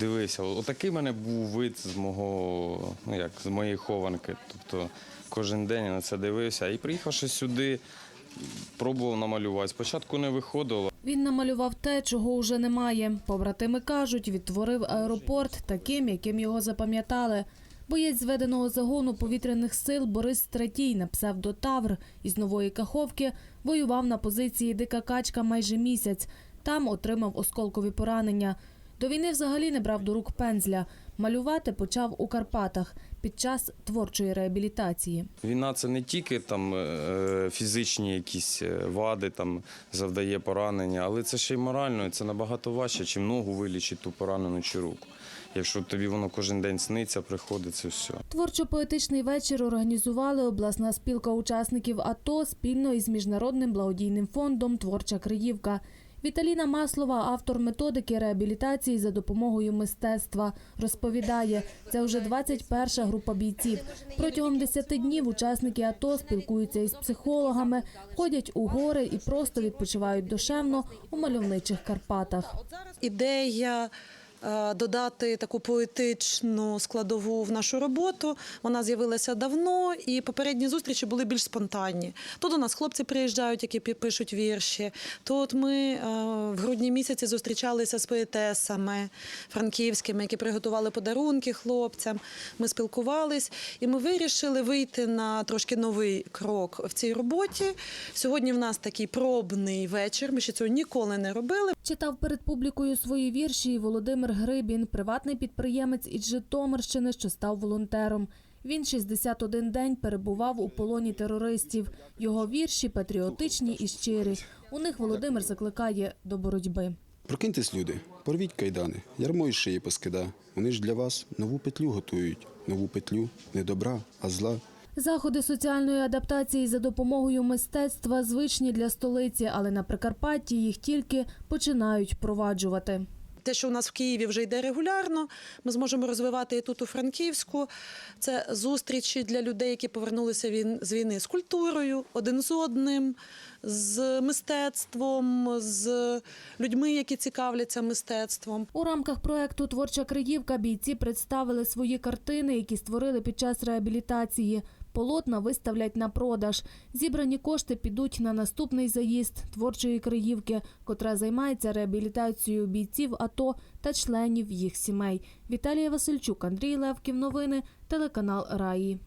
Дивися, отакий в мене був вид з мого, ну як, з моєї хованки. Тобто кожен день я на це дивився. І приїхавши сюди, пробував намалювати. Спочатку не виходило. Він намалював те, чого вже немає. Побратими кажуть, відтворив аеропорт таким, яким його запам'ятали. Боєць зведеного загону повітряних сил Борис Стратій на псевдо Тавр із нової Каховки воював на позиції Дика Качка майже місяць. Там отримав осколкові поранення. До війни взагалі не брав до рук пензля. Малювати почав у Карпатах під час творчої реабілітації. Війна це не тільки там е, фізичні якісь е, вади, там завдає поранення, але це ще й морально. і Це набагато важче, чим ногу вилічити ту поранену чи руку. Якщо тобі воно кожен день сниться, приходить це все. Творчо-поетичний вечір організували обласна спілка учасників АТО спільно із міжнародним благодійним фондом Творча Криївка. Віталіна Маслова, автор методики реабілітації за допомогою мистецтва, розповідає, це вже 21 група бійців. Протягом 10 днів учасники АТО спілкуються із психологами, ходять у гори і просто відпочивають душевно у мальовничих Карпатах. ідея додати таку поетичну складову в нашу роботу. Вона з'явилася давно, і попередні зустрічі були більш спонтанні. То до нас хлопці приїжджають, які пишуть вірші. То от ми е, в грудні місяці зустрічалися з поетесами франківськими, які приготували подарунки хлопцям. Ми спілкувались, і ми вирішили вийти на трошки новий крок в цій роботі. Сьогодні в нас такий пробний вечір. Ми ще цього ніколи не робили. Читав перед публікою свої вірші Володимир Грибін, приватний підприємець із Житомирщини, що став волонтером. Він 61 день перебував у полоні терористів. Його вірші патріотичні і щирі. У них Володимир закликає до боротьби. Прокиньтесь, люди, порвіть кайдани, ярмо із шиї поскида. Вони ж для вас нову петлю готують. Нову петлю не добра, а зла. Заходи соціальної адаптації за допомогою мистецтва звичні для столиці, але на Прикарпатті їх тільки починають впроваджувати. Те, що у нас в Києві вже йде регулярно, ми зможемо розвивати і тут у Франківську. Це зустрічі для людей, які повернулися з війни з культурою, один з одним, з мистецтвом, з людьми, які цікавляться мистецтвом. У рамках проекту Творча Криївка бійці представили свої картини, які створили під час реабілітації. Полотна виставлять на продаж. Зібрані кошти підуть на наступний заїзд творчої криївки, котра займається реабілітацією бійців АТО та членів їх сімей. Віталія Васильчук, Андрій Левків. Новини, телеканал Раї.